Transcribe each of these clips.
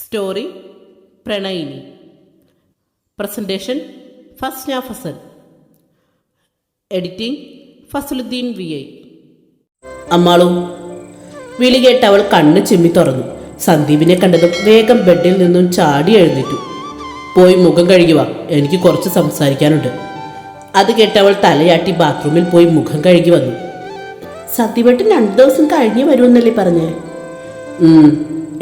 Story പ്രണയിനി. Presentation Fasna Fasal editing Fasaluddin V I. അമ്മാളും വിളി കേട്ട് അവൾ കണ്ണ് ചിമ്മി തുറന്നു. സന്ദീപിനെ കണ്ടതും വേഗം ബെഡിൽ നിന്നും ചാടി എഴുന്നേറ്റു. പോയി മുഖം കഴുകുക എനിക്ക് കുറച്ച് സംസാരിക്കാനുണ്ട്. അത് കേട്ട് അവൾ തലയാട്ടി ബാത്റൂമിൽ പോയി മുഖം കഴുകി വന്നു. സത്യവട്ടൻ രണ്ടു ദിവസം കഴിഞ്ഞ് വരുമെന്നല്ലേ പറഞ്ഞേ?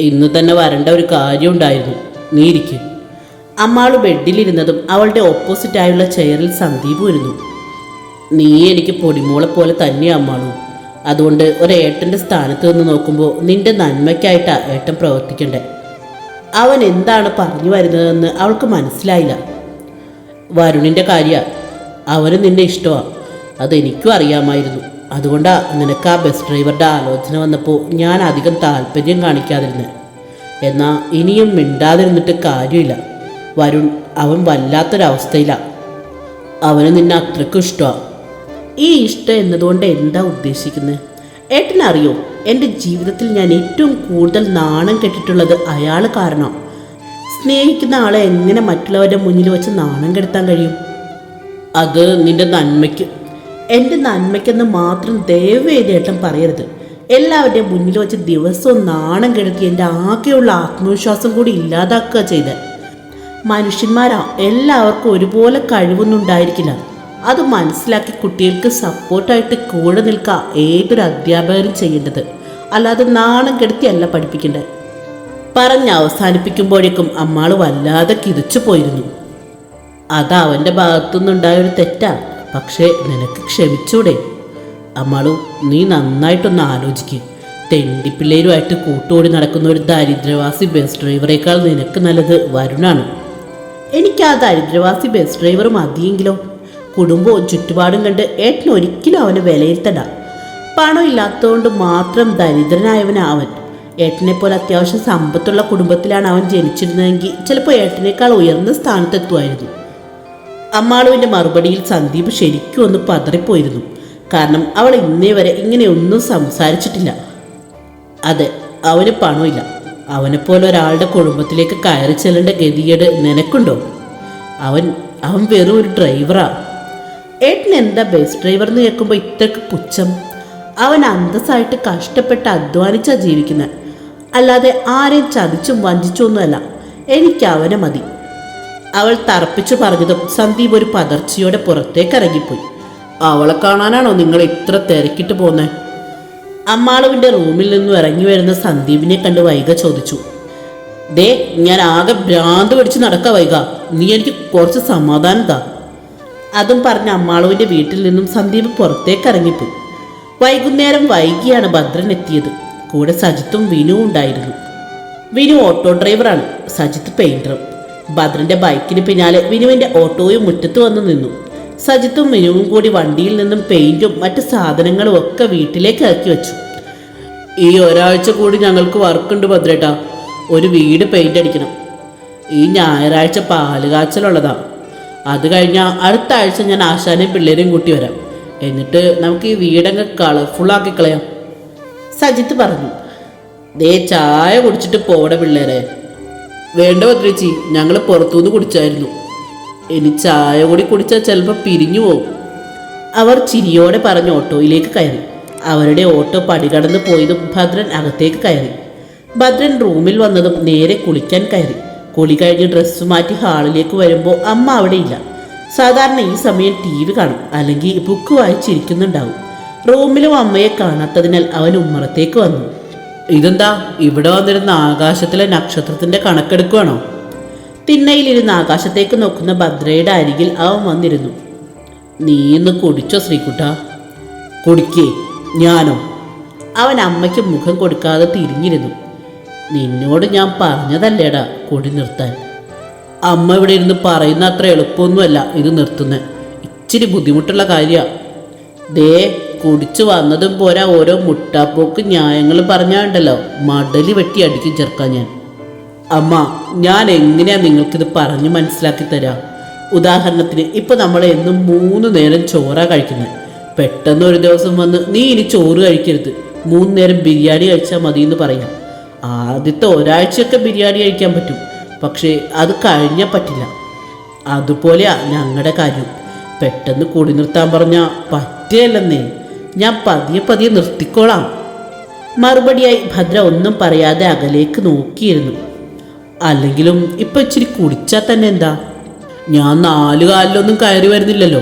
ഇന്ന് തന്നെ വരേണ്ട ഒരു കാര്യം ഉണ്ടായിരുന്നു. നീ ഇരിക്കും. അമ്മാൾ ബെഡിലിരുന്നതും അവളുടെ ഓപ്പോസിറ്റായുള്ള ചെയറിൽ സന്ദീപ് വരുന്നു. നീ എനിക്ക് പൊടിമോളെ പോലെ തന്നെ അമ്മാളു. അതുകൊണ്ട് ഒരു ഏട്ടന്റെ സ്ഥാനത്ത് നിന്ന് നോക്കുമ്പോൾ നിന്റെ നന്മയ്ക്കായിട്ടാ ഏട്ടൻ പ്രവർത്തിക്കണ്ടേ. അവൻ എന്താണ് പറഞ്ഞു വരുന്നതെന്ന് അവൾക്ക് മനസ്സിലായില്ല. വരുണിന്റെ കാര്യ അവന് നിന്നെ ഇഷ്ടമാണ് അതെനിക്കും അറിയാമായിരുന്നു. അതുകൊണ്ടാ നിനക്ക് ആ ബസ് ഡ്രൈവറുടെ ആലോചന വന്നപ്പോൾ ഞാൻ അധികം താല്പര്യം കാണിക്കാതിരുന്നത് എന്നാൽ ഇനിയും മിണ്ടാതിരുന്നിട്ട് കാര്യമില്ല. വരുൺ അവൻ വല്ലാത്തൊരവസ്ഥയിലാണ് അവന് നിന്നെ അത്രയ്ക്കും ഇഷ്ടമാണ് ഈ ഇഷ്ടം എന്നതുകൊണ്ട് എന്താ ഉദ്ദേശിക്കുന്നത് ഏട്ടനറിയോ എന്റെ ജീവിതത്തിൽ ഞാൻ ഏറ്റവും കൂടുതൽ നാണം കെട്ടിട്ടുള്ളത് അയാൾ കാരണം. സ്നേഹിക്കുന്ന ആളെ എങ്ങനെ മറ്റുള്ളവരുടെ മുന്നിൽ വെച്ച് നാണം കെടുത്താൻ കഴിയും? അത് നിന്റെ നന്മയ്ക്ക് എന്റെ നന്മയ്ക്കെന്ന് മാത്രം ദയവേദി ഏട്ടൻ പറയരുത്. എല്ലാവരുടെയും മുന്നിൽ വെച്ച് ദിവസവും നാണം കെടുത്തി എന്റെ ആകെയുള്ള ആത്മവിശ്വാസം കൂടി ഇല്ലാതാക്കുക ചെയ്ത്. മനുഷ്യന്മാരാ എല്ലാവർക്കും ഒരുപോലെ കഴിവൊന്നും ഉണ്ടായിരിക്കില്ല അത് മനസ്സിലാക്കി കുട്ടികൾക്ക് സപ്പോർട്ടായിട്ട് കൂടെ നിൽക്കുക ഏതൊരു അധ്യാപകരും ചെയ്യേണ്ടത്. അല്ലാതെ നാണം കെടുത്തിയല്ല പഠിപ്പിക്കേണ്ടത്. പറഞ്ഞ് അവസാനിപ്പിക്കുമ്പോഴേക്കും അമ്മാൾ വല്ലാതെ കിതച്ചു പോയിരുന്നു അത് അവന്റെ ഭാഗത്തുനിന്നുണ്ടായ ഒരു തെറ്റാ. പക്ഷേ നിനക്ക് ക്ഷമിച്ചൂടെ. അമ്മളു നീ നന്നായിട്ടൊന്ന് ആലോചിക്കുക തെണ്ടിപ്പിള്ളേരുമായിട്ട് കൂട്ടുകൂടി നടക്കുന്ന ഒരു ദരിദ്രവാസി ബസ് ഡ്രൈവറേക്കാൾ നിനക്ക് നല്ലത് വരുണാണ്. എനിക്ക് ആ ദരിദ്രവാസി ബസ് ഡ്രൈവർ മതിയെങ്കിലോ? കുടുംബവും ചുറ്റുപാടും കണ്ട് ഏട്ടൻ ഒരിക്കലും അവന് വിലയിരുത്തണ്ട. പണം ഇല്ലാത്തതുകൊണ്ട് മാത്രം ദരിദ്രനായവനാ അവൻ. ഏട്ടനെ പോലെ അത്യാവശ്യം സമ്പത്തുള്ള കുടുംബത്തിലാണ് അവൻ ജനിച്ചിരുന്നതെങ്കിൽ ചിലപ്പോൾ ഏട്ടനേക്കാൾ ഉയർന്ന സ്ഥാനത്തെത്തുമായിരുന്നു. അമ്മാളുവിന്റെ മറുപടിയിൽ സന്ദീപ് ശരിക്കും ഒന്ന് പതറിപ്പോയിരുന്നു. കാരണം അവൾ ഇന്നേ വരെ ഇങ്ങനെയൊന്നും സംസാരിച്ചിട്ടില്ല. അതെ അവന് പണമില്ല. അവനെപ്പോലെ ഒരാളുടെ കുടുംബത്തിലേക്ക് കയറി ചെല്ലേണ്ട ഗതികേട് നിനക്കുണ്ടോ? അവൻ അവൻ വെറും ഒരു ഡ്രൈവറാ. ഏട്ടൻ എന്താ ബസ് ഡ്രൈവർ എന്ന് കേൾക്കുമ്പോൾ ഇത്രക്ക് പുച്ഛം? അവൻ അന്തസ്സായിട്ട് കഷ്ടപ്പെട്ട് അധ്വാനിച്ചാ ജീവിക്കുന്നത് അല്ലാതെ ആരെയും ചതിച്ചും വഞ്ചിച്ചൊന്നുമല്ല എനിക്ക് അവനെ മതി. അവൾ തറപ്പിച്ചു പറഞ്ഞതും സന്ദീപ് ഒരു പതർച്ചയോടെ പുറത്തേക്ക് ഇറങ്ങിപ്പോയി അവളെ കാണാനാണോ നിങ്ങൾ ഇത്ര തിരക്കിട്ട് പോന്നെ? അമ്മാളുവിന്റെ റൂമിൽ നിന്നും ഇറങ്ങി വരുന്ന സന്ദീപിനെ കണ്ട് വൈക ചോദിച്ചു. ദേ ഞാൻ ആകെ ഭ്രാന്ത് പിടിച്ച് നടക്ക വൈക നീ എനിക്ക് കുറച്ച് സമാധാനം താ. അതും പറഞ്ഞ് അമ്മാളുവിന്റെ വീട്ടിൽ നിന്നും സന്ദീപ് പുറത്തേക്ക് ഇറങ്ങിപ്പോയി വൈകുന്നേരം വൈകിയാണ് ഭദ്രൻ എത്തിയത്. കൂടെ സജിത്തും വിനുവും ഉണ്ടായിരുന്നു. വിനു ഓട്ടോ ഡ്രൈവറാണ്. സജിത്ത് പെയിന്ററും. ഭദ്രന്റെ ബൈക്കിന് പിന്നാലെ വിനുവിന്റെ ഓട്ടോയും മുറ്റത്ത് വന്നു നിന്നു. സജിത്തും വിനുവും കൂടി വണ്ടിയിൽ നിന്നും പെയിന്റും മറ്റ് സാധനങ്ങളും ഒക്കെ വീട്ടിലേക്ക് ഇറക്കി വെച്ചു. ഈ ഒരാഴ്ച കൂടി ഞങ്ങൾക്ക് വർക്കുണ്ട് ഭദ്രേട്ടാ. ഒരു വീട് പെയിന്റ് അടിക്കണം. ഈ ഞായറാഴ്ച പാൽ കാച്ചലുള്ളതാ. അത് കഴിഞ്ഞാൽ അടുത്ത ആഴ്ച ഞാൻ ആശാനെയും പിള്ളേരെയും കൂട്ടി വരാം. എന്നിട്ട് നമുക്ക് ഈ വീടങ്ങ് കളർഫുള്ളാക്കി കളയാം. സജിത്ത് പറഞ്ഞു. ദേ ചായ കുടിച്ചിട്ട് പോടെ പിള്ളേരെ. വേണ്ട ഭദ്രച്ചി ഞങ്ങൾ പുറത്തുനിന്ന് കുടിച്ചായിരുന്നു. ഇനി ചായ കൂടി കുടിച്ചാൽ ചിലപ്പോൾ പിരിഞ്ഞു പോകും അവർ ചിരിയോടെ പറഞ്ഞ് ഓട്ടോയിലേക്ക് കയറി. അവരുടെ ഓട്ടോ പടികടന്ന് പോയതും ഭദ്രൻ അകത്തേക്ക് കയറി. ഭദ്രൻ റൂമിൽ വന്നതും നേരെ കുളിക്കാൻ കയറി. കുളി കഴിഞ്ഞ് ഡ്രസ്സ് മാറ്റി ഹാളിലേക്ക് വരുമ്പോൾ അമ്മ അവിടെ ഇല്ല. സാധാരണ ഈ സമയം ടി വി കാണും അല്ലെങ്കിൽ ബുക്ക് വായിച്ചിരിക്കുന്നുണ്ടാവും. റൂമിലും അമ്മയെ കാണാത്തതിനാൽ അവൻ ഉമ്മറത്തേക്ക് വന്നു. ഇതെന്താ? ഇവിടെ വന്നിരുന്ന ആകാശത്തിലെ നക്ഷത്രത്തിന്റെ കണക്കെടുക്കുവാണോ? തിണ്ണയിലിരുന്ന് ആകാശത്തേക്ക് നോക്കുന്ന ഭദ്രയുടെ അരികിൽ അവൻ വന്നിരുന്നു. നീ ഇന്ന് കുടിച്ചോ ശ്രീകുട്ട? കുടിക്കേ ഞാനോ? അവൻ അമ്മയ്ക്ക് മുഖം കൊടുക്കാതെ തിരിഞ്ഞിരുന്നു. നിന്നോട് ഞാൻ പറഞ്ഞതല്ലേടാ കുടി നിർത്താൻ? അമ്മ ഇവിടെ ഇരുന്ന് പറയുന്ന അത്ര എളുപ്പമൊന്നുമല്ല ഇത് നിർത്തുന്നത് ഇച്ചിരി ബുദ്ധിമുട്ടുള്ള കാര്യ. ദേ കുടിച്ചു വന്നതും പോരാ ഓരോ മുട്ടാപ്പോക്ക് ന്യായങ്ങൾ പറഞ്ഞാണ്ടല്ലോ. മടലി വെട്ടി അടിക്കും ചേർക്കാൻ ഞാൻ. അമ്മ ഞാൻ എങ്ങനെയാ നിങ്ങൾക്കിത് പറഞ്ഞ് മനസ്സിലാക്കി തരാം. ഉദാഹരണത്തിന് ഇപ്പൊ നമ്മൾ എന്നും മൂന്ന് നേരം ചോറാ കഴിക്കുന്നത്. പെട്ടെന്ന് ഒരു ദിവസം വന്ന് നീ ഇനി ചോറ് കഴിക്കരുത്. മൂന്ന് നേരം ബിരിയാണി കഴിച്ചാൽ മതി എന്ന് പറയാം. ആദ്യത്തെ ഒരാഴ്ചയൊക്കെ ബിരിയാണി കഴിക്കാൻ പറ്റും. പക്ഷേ അത് കഴിഞ്ഞാൽ പറ്റില്ല. അതുപോലെയാ ഞങ്ങളുടെ കാര്യം. പെട്ടെന്ന് കൂടി നിർത്താൻ പറഞ്ഞാൽ പറ്റിയല്ലെന്നേ ഞാൻ പതിയെ പതിയെ നിർത്തിക്കോളാം. മറുപടിയായി ഭദ്ര ഒന്നും പറയാതെ അകലേക്ക് നോക്കിയിരുന്നു. അല്ലെങ്കിലും ഇപ്പൊ ഇച്ചിരി കുടിച്ചാൽ തന്നെ എന്താ? ഞാൻ നാലു കാലിലൊന്നും കയറി വരുന്നില്ലല്ലോ.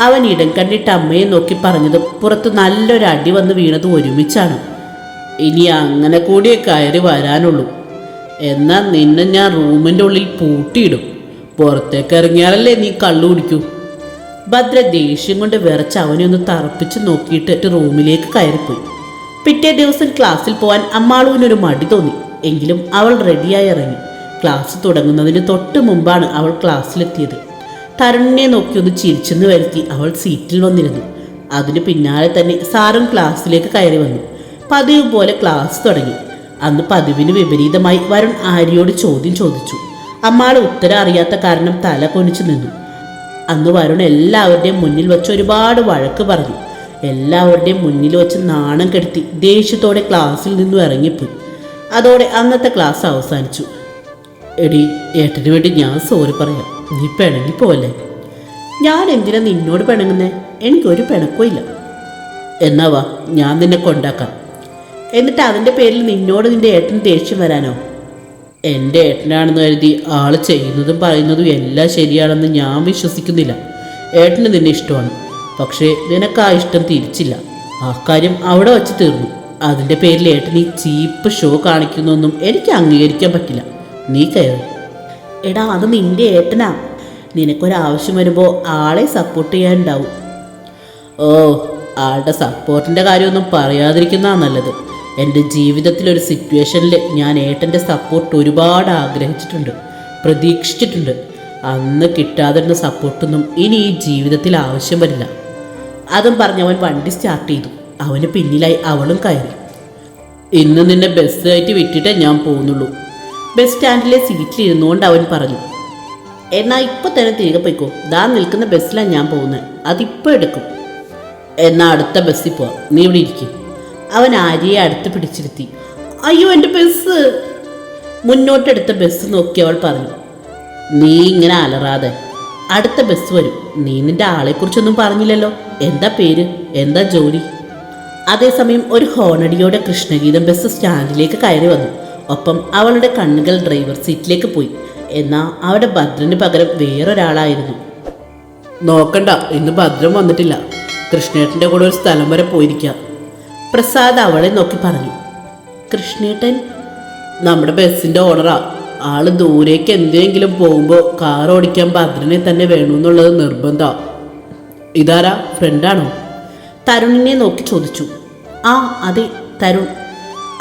അവൻ ഇടം കണ്ടിട്ട് അമ്മയെ നോക്കി പറഞ്ഞത് പുറത്ത് നല്ലൊരു അടി വന്ന് വീണത് ഒരുമിച്ചാണ്. ഇനി അങ്ങനെ കൂടിയേ കയറി വരാനുള്ളൂ. എന്നാൽ നിന്നെ ഞാൻ റൂമിന്റെ ഉള്ളിൽ പൂട്ടിയിടും. പുറത്തേക്ക് ഇറങ്ങിയാലല്ലേ നീ കള്ളു കുടിക്കൂ. ഭദ്ര ദേഷ്യം കൊണ്ട് വിറച്ച് അവനെ ഒന്ന് തറപ്പിച്ച് നോക്കിയിട്ട് റൂമിലേക്ക് കയറിപ്പോയി. പിറ്റേ ദിവസം ക്ലാസ്സിൽ പോവാൻ അമ്മാളുവിനൊരു മടി തോന്നി. എങ്കിലും അവൾ റെഡിയായി ഇറങ്ങി. ക്ലാസ് തുടങ്ങുന്നതിന് തൊട്ട് മുമ്പാണ് അവൾ ക്ലാസ്സിലെത്തിയത്. തരുണിനെ നോക്കി ഒന്ന് ചിരിച്ചെന്ന് വരുത്തി അവൾ സീറ്റിൽ വന്നിരുന്നു. അതിന് പിന്നാലെ തന്നെ സാറും ക്ലാസ്സിലേക്ക് കയറി വന്നു. പതിവ് പോലെ ക്ലാസ് തുടങ്ങി. അന്ന് പതിവിന് വിപരീതമായി വരുൺ ആര്യയോട് ചോദ്യം ചോദിച്ചു. അമ്മാൾ ഉത്തരം അറിയാത്ത കാരണം തല കൊനിച്ചു നിന്നു. അന്ന് വരുൺ എല്ലാവരുടെയും മുന്നിൽ വെച്ച് ഒരുപാട് വഴക്ക് പറഞ്ഞു. എല്ലാവരുടെയും മുന്നിൽ വെച്ച് നാണം കെടുത്തി ദേഷ്യത്തോടെ ക്ലാസ്സിൽ നിന്നും ഇറങ്ങിപ്പോയി. അതോടെ അന്നത്തെ ക്ലാസ് അവസാനിച്ചു. എടി ഏട്ടന് വേണ്ടി ഞാൻ സോറി പറയാം. നീ പിണങ്ങി പോവല്ലേ? ഞാൻ എന്തിനാ നിന്നോട് പിണങ്ങുന്നേ? എനിക്കൊരു പിണക്കവും ഇല്ല. എന്നാവാ ഞാൻ നിന്നെ കൊണ്ടാക്കാം. എന്നിട്ട് അതിന്റെ പേരിൽ നിന്നോട് നിന്റെ ഏട്ടൻ ദേഷ്യം വരാനോ? എന്റെ ഏട്ടനാണെന്ന് കരുതി ആൾ ചെയ്യുന്നതും പറയുന്നതും എല്ലാം ശരിയാണെന്ന് ഞാൻ വിശ്വസിക്കുന്നില്ല. ഏട്ടന് നിന്നെ ഇഷ്ടമാണ്. പക്ഷേ നിനക്ക് ആ ഇഷ്ടം തിരിച്ചില്ല. ആ കാര്യം അവിടെ വച്ച് തീർന്നു. അതിന്റെ പേരിൽ ഏട്ടൻ ഈ ചീപ്പ് ഷോ കാണിക്കുന്നൊന്നും എനിക്ക് അംഗീകരിക്കാൻ പറ്റില്ല. നീ കയറി. എടാ അത് നിന്റെ ഏട്ടനാ. നിനക്കൊരാവശ്യം വരുമ്പോൾ ആളെ സപ്പോർട്ട് ചെയ്യാനുണ്ടാവും. ഓ ആളുടെ സപ്പോർട്ടിന്റെ കാര്യമൊന്നും പറയാതിരിക്കുന്നതാണ് നല്ലത്. എന്റെ ജീവിതത്തിലൊരു സിറ്റുവേഷനിൽ ഞാൻ ഏട്ടന്റെ സപ്പോർട്ട് ഒരുപാട് ആഗ്രഹിച്ചിട്ടുണ്ട് പ്രതീക്ഷിച്ചിട്ടുണ്ട്. അന്ന് കിട്ടാതിരുന്ന സപ്പോർട്ടൊന്നും ഇനി ഈ ജീവിതത്തിൽ ആവശ്യം വരില്ല. അതും അവൻ വണ്ടി സ്റ്റാർട്ട് ചെയ്തു. അവന് പിന്നിലായി അവളും കയറി. ഇന്ന് നിന്നെ ബസ് കയറ്റി വിട്ടിട്ടേ ഞാൻ പോകുന്നുള്ളൂ. ബസ് സ്റ്റാൻഡിലെ സീറ്റിലിരുന്നുകൊണ്ട് അവൻ പറഞ്ഞു എന്നാൽ ഇപ്പോൾ തന്നെ തിരികെ പോയിക്കോ. ദാ നിൽക്കുന്ന ബസ്സിലാണ് ഞാൻ പോകുന്നത് അതിപ്പോൾ എടുക്കും. എന്നാൽ അടുത്ത ബസ്സിൽ പോവാം. നീ ഇവിടെ ഇരിക്കും. അവൻ ആര്യയെ അടുത്ത് പിടിച്ചിരുത്തി. അയ്യോ എന്റെ ബസ്. മുന്നോട്ടെടുത്ത ബസ് നോക്കി അവൾ പറഞ്ഞു. നീ ഇങ്ങനെ അലറാതെ അടുത്ത ബസ് വരും. നീ നിന്റെ ആളെക്കുറിച്ചൊന്നും പറഞ്ഞില്ലല്ലോ. എന്താ പേര്? എന്താ ജോലി? അതേസമയം ഒരു ഹോണടിയോടെ കൃഷ്ണഗീതം ബസ് സ്റ്റാൻഡിലേക്ക് കയറി വന്നു. ഒപ്പം അവളുടെ കണ്ണുകൾ ഡ്രൈവർ സീറ്റിലേക്ക് പോയി. എന്നാ അവിടെ ഭദ്രന് പകരം വേറൊരാളായിരുന്നു. നോക്കണ്ട ഇന്ന് ഭദ്രം വന്നിട്ടില്ല. കൃഷ്ണേട്ടന്റെ കൂടെ ഒരു സ്ഥലം വരെ പോയിരിക്കാം. പ്രസാദ് അവളെ നോക്കി പറഞ്ഞു. കൃഷ്ണേട്ടൻ നമ്മുടെ ബസ്സിന്റെ ഓണറാ. ആൾ ദൂരേക്ക് എന്തെങ്കിലും പോകുമ്പോൾ കാർ ഓടിക്കാൻ ഭദ്രനെ തന്നെ വേണമെന്നുള്ളത് നിർബന്ധമാണ് ഇതാരാ? ഫ്രണ്ടാണോ? തരുണിനെ നോക്കി ചോദിച്ചു. ആ അതെ തരുൺ.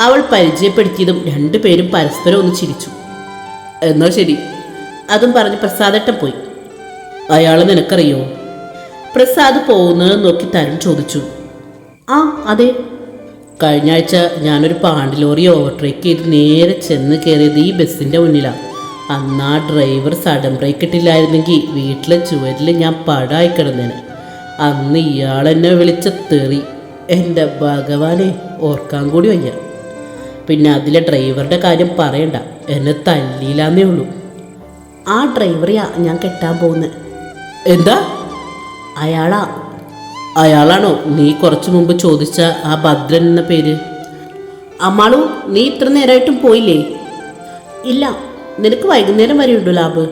അവൾ പരിചയപ്പെടുത്തിയതും രണ്ടുപേരും പരസ്പരം ഒന്ന് ചിരിച്ചു. എന്നാ ശരി. അതും പറഞ്ഞ് പ്രസാദേട്ടൻ പോയി. അയാൾ നിനക്കറിയോ? പ്രസാദ് പോകുന്നത് നോക്കി തരുൺ ചോദിച്ചു. ആ അതെ. കഴിഞ്ഞ ആഴ്ച ഞാനൊരു പാണ്ടി ലോറി ഓവർടേക്ക് ചെയ്ത് നേരെ ചെന്ന് കയറിയത് ഈ ബസ്സിന്റെ മുന്നിലാണ് അന്ന് ആ ഡ്രൈവർ സഡൻ ബ്രേക്ക് ഇട്ടില്ലായിരുന്നെങ്കിൽ വീട്ടിലെ ചുവരിൽ ഞാൻ പടായി കിടന്നേനെ. അന്ന് ഇയാൾ എന്നെ വിളിച്ച തെറി. എന്റെ ഭഗവാനെ ഓർക്കാൻ കൂടി വയ്യ. പിന്നെ അതിലെ ഡ്രൈവറുടെ കാര്യം പറയണ്ട. എന്നെ തല്ലിയില്ലാന്നേ ഉള്ളൂ. ആ ഡ്രൈവറെയാ ഞാൻ കെട്ടാൻ പോകുന്നത് എന്താ? അയാളാ അയാളാണോ നീ കുറച്ചു മുമ്പ് ചോദിച്ച ആ ഭദ്രൻ എന്ന പേര്? അമ്മാളു നീ ഇത്ര നേരമായിട്ടും പോയില്ലേ? ഇല്ല നിനക്ക് വൈകുന്നേരം വരെ ഉണ്ടോ ലാബ്?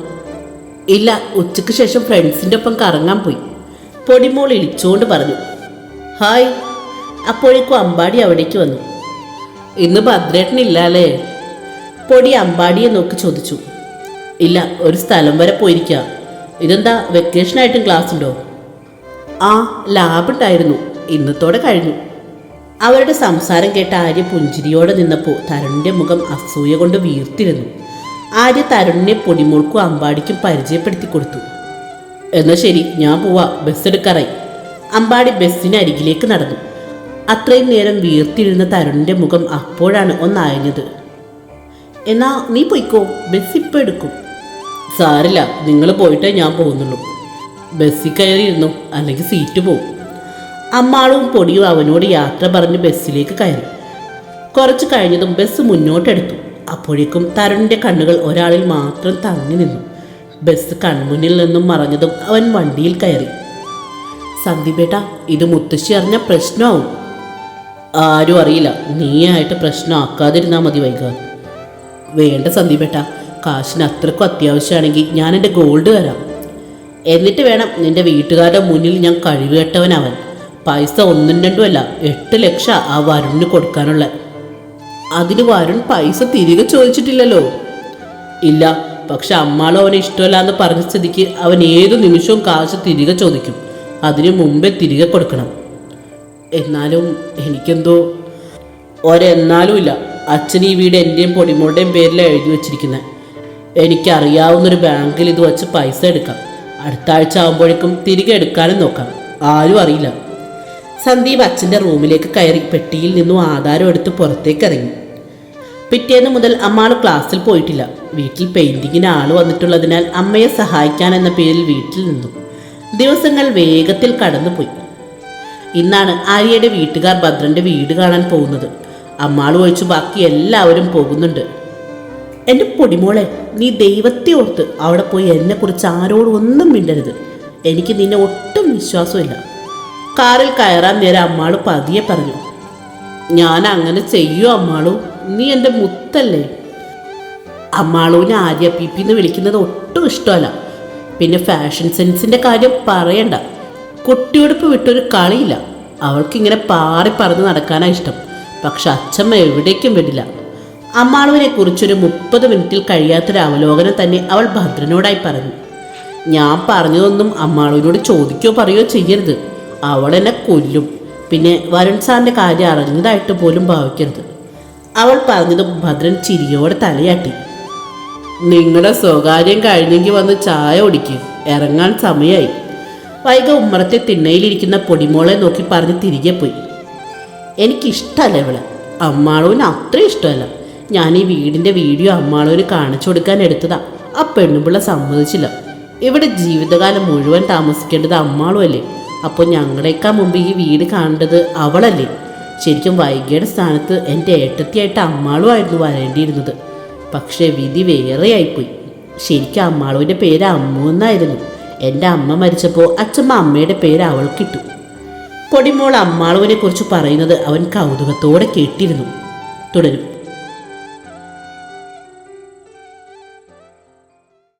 ഇല്ല ഉച്ചയ്ക്ക് ശേഷം ഫ്രണ്ട്സിന്റെ ഒപ്പം കറങ്ങാൻ പോയി. പൊടിമോൾ ഇളിച്ചുകൊണ്ട് പറഞ്ഞു ഹായ് അപ്പോഴേക്കും അമ്പാടി അവിടേക്ക് വന്നു. ഇന്ന് ഭദ്രേട്ടനില്ല അല്ലേ? പൊടി അമ്പാടിയെ നോക്കി ചോദിച്ചു ഇല്ല ഒരു സ്ഥലം വരെ പോയിരിക്കുക ഇതെന്താ വെക്കേഷനായിട്ടും ക്ലാസ് ഉണ്ടോ? ആ ലാബുണ്ടായിരുന്നു ഇന്നത്തോടെ കഴിഞ്ഞു. അവരുടെ സംസാരം കേട്ട ആര്യ പുഞ്ചിരിയോടെ നിന്നപ്പോൾ തരുണിന്റെ മുഖം അസൂയ കൊണ്ട് വീർത്തിരുന്നു. ആര്യ തരുണിനെ പൊടിമുൾക്കും അമ്പാടിക്കും പരിചയപ്പെടുത്തി കൊടുത്തു. എന്നാ ശരി ഞാൻ പോവാ ബസ് എടുക്കാറായി. അമ്പാടി ബസ്സിന് അരികിലേക്ക് നടന്നു. അത്രയും നേരം വീർത്തിരുന്ന തരുണിന്റെ മുഖം അപ്പോഴാണ് ഒന്നയഞ്ഞത്. എന്നാ നീ പൊയ്ക്കോ ബസ് ഇപ്പോൾ എടുക്കും. സാരില്ല നിങ്ങൾ പോയിട്ടേ ഞാൻ പോകുന്നുള്ളൂ. ബസ്സിൽ കയറിയിരുന്നു. അല്ലെങ്കിൽ സീറ്റ് പോവും. അമ്മാളും പൊടിയും അവനോട് യാത്ര പറഞ്ഞ് ബസ്സിലേക്ക് കയറി. കുറച്ച് കഴിഞ്ഞതും ബസ് മുന്നോട്ടെടുത്തു. അപ്പോഴേക്കും തരുണിന്റെ കണ്ണുകൾ ഒരാളിൽ മാത്രം തങ്ങി നിന്നു. ബസ് കൺമുന്നിൽ നിന്നും മറഞ്ഞതും അവൻ വണ്ടിയിൽ കയറി. സന്ദീപേട്ട ഇത് മുത്തശ്ശി അറിഞ്ഞ പ്രശ്നമാവും. ആരും അറിയില്ല. നീയായിട്ട് പ്രശ്നമാക്കാതിരുന്നാൽ മതി വൈക വേണ്ട സന്ദീപേട്ട കാശിന് അത്രക്കും അത്യാവശ്യമാണെങ്കിൽ ഞാൻ എന്റെ ഗോൾഡ് തരാം. എന്നിട്ട് വേണം നിന്റെ വീട്ടുകാരുടെ മുന്നിൽ ഞാൻ കഴിവുകെട്ടവനവൻ പൈസ ഒന്നും രണ്ടും അല്ല എട്ട് ലക്ഷം ആ വരുണിന് കൊടുക്കാനുള്ള. അതിന് വരുൺ പൈസ തിരികെ ചോദിച്ചിട്ടില്ലല്ലോ. ഇല്ല പക്ഷെ അമ്മാളോ അവനെ ഇഷ്ടമല്ല എന്ന് പറഞ്ഞ സ്ഥിതിക്ക് അവൻ ഏതു നിമിഷവും കാശ് തിരികെ ചോദിക്കും. അതിന് മുമ്പേ തിരികെ കൊടുക്കണം. എന്നാലും എനിക്കെന്തോ ഒരെന്നാലും ഇല്ല. അച്ഛൻ ഈ വീട് എന്റെയും പൊടിമോളുടെയും പേരിലാണ് എഴുതി വച്ചിരിക്കുന്നത് എനിക്കറിയാവുന്നൊരു ബാങ്കിൽ ഇത് വച്ച് പൈസ എടുക്കാം. അടുത്ത ആഴ്ച ആകുമ്പോഴേക്കും തിരികെ എടുക്കാനും നോക്കാം. ആരും അറിയില്ല. സന്ദീപ് അച്ഛന്റെ റൂമിലേക്ക് കയറി പെട്ടിയിൽ നിന്നും ആധാരം എടുത്ത് പുറത്തേക്ക് ഇറങ്ങി. പിറ്റേന്ന് മുതൽ അമ്മാണ് ക്ലാസ്സിൽ പോയിട്ടില്ല. വീട്ടിൽ പെയിന്റിങ്ങിന് ആൾ വന്നിട്ടുള്ളതിനാൽ അമ്മയെ സഹായിക്കാൻ എന്ന പേരിൽ വീട്ടിൽ നിന്നു. ദിവസങ്ങൾ വേഗത്തിൽ കടന്നുപോയി. ഇന്നാണ് ആര്യയുടെ വീട്ടുകാർ ഭദ്രന്റെ വീട് കാണാൻ പോകുന്നത്. അമ്മാൾ ഒഴിച്ച് ബാക്കി എല്ലാവരും പോകുന്നുണ്ട്. എന്റെ പൊടിമോളെ നീ ദൈവത്തെ ഓർത്ത് അവിടെ പോയി എന്നെക്കുറിച്ച് ആരോടും ഒന്നും മിണ്ടരുത്. എനിക്ക് നിന്നെ ഒട്ടും വിശ്വാസമില്ല. കാറിൽ കയറാൻ നേരം അമ്മാൾ പതിയെ പറഞ്ഞു ഞാൻ അങ്ങനെ ചെയ്യൂ അമ്മാളു നീ എന്റെ മുത്തല്ലേ? അമ്മാളുവിനെ ആര്യ പി പി എന്ന് വിളിക്കുന്നത് ഒട്ടും ഇഷ്ടമല്ല. പിന്നെ ഫാഷൻ സെൻസിന്റെ കാര്യം പറയണ്ട. കുട്ടിയുടുപ്പ് വിട്ടൊരു കളിയില്ല. അവൾക്കിങ്ങനെ പാറി പറന്ന് നടക്കാനാണ് ഇഷ്ടം. പക്ഷെ അച്ഛമ്മ എവിടേക്കും വിടില്ല. അമ്മാളുവിനെ കുറിച്ചൊരു മുപ്പത് മിനിറ്റിൽ കഴിയാത്തൊരു അവലോകനം തന്നെ അവൾ ഭദ്രനോടായി പറഞ്ഞു. ഞാൻ പറഞ്ഞതൊന്നും അമ്മാളുവിനോട് ചോദിക്കോ പറയോ ചെയ്യരുത്. അവൾ എന്നെ കൊല്ലും. പിന്നെ വരുൺ സാറിന്റെ കാര്യം അറിഞ്ഞതായിട്ട് പോലും ഭാവിക്കരുത്. അവൾ പറഞ്ഞതും ഭദ്രൻ ചിരിയോടെ തലയാട്ടി. നിങ്ങളുടെ സ്വകാര്യം കഴിഞ്ഞെങ്കിൽ വന്ന് ചായ ഒടിക്കും ഇറങ്ങാൻ സമയമായി വൈക ഉമ്മറത്തെ തിണ്ണയിലിരിക്കുന്ന പൊടിമോളെ നോക്കി പറഞ്ഞ് തിരികെ പോയി. എനിക്കിഷ്ടമല്ല ഇവളെ. അമ്മാളുവിന് അത്ര ഇഷ്ടമല്ല. ഞാൻ ഈ വീടിന്റെ വീഡിയോ അമ്മാളൂര് കാണിച്ചു കൊടുക്കാൻ എടുത്തതാ. ആ പെണ്ണുപിള്ള സമ്മതിച്ചില്ല. ഇവിടെ ജീവിതകാലം മുഴുവൻ താമസിക്കേണ്ടത് അമ്മാളും അല്ലേ? അപ്പോൾ ഞങ്ങളെക്കാൾ മുമ്പ് ഈ വീട് കാണേണ്ടത് അവളല്ലേ? ശരിക്കും വൈകിയുടെ സ്ഥാനത്ത് എന്റെ ഏട്ടത്തിയായിട്ട് അമ്മാളുമായിരുന്നു വരേണ്ടിയിരുന്നത്. പക്ഷേ വിധി വേറെയായിപ്പോയി. ശരിക്കും അമ്മാളുവിന്റെ പേര് അമ്മു എന്നായിരുന്നു. എന്റെ അമ്മ മരിച്ചപ്പോൾ അച്ഛമ്മ അമ്മയുടെ പേര് അവൾക്കിട്ടു പൊടിമോൾ അമ്മാളുവിനെ കുറിച്ച് പറയുന്നത് അവൻ കൗതുകത്തോടെ കേട്ടിരുന്നു. തുടരും.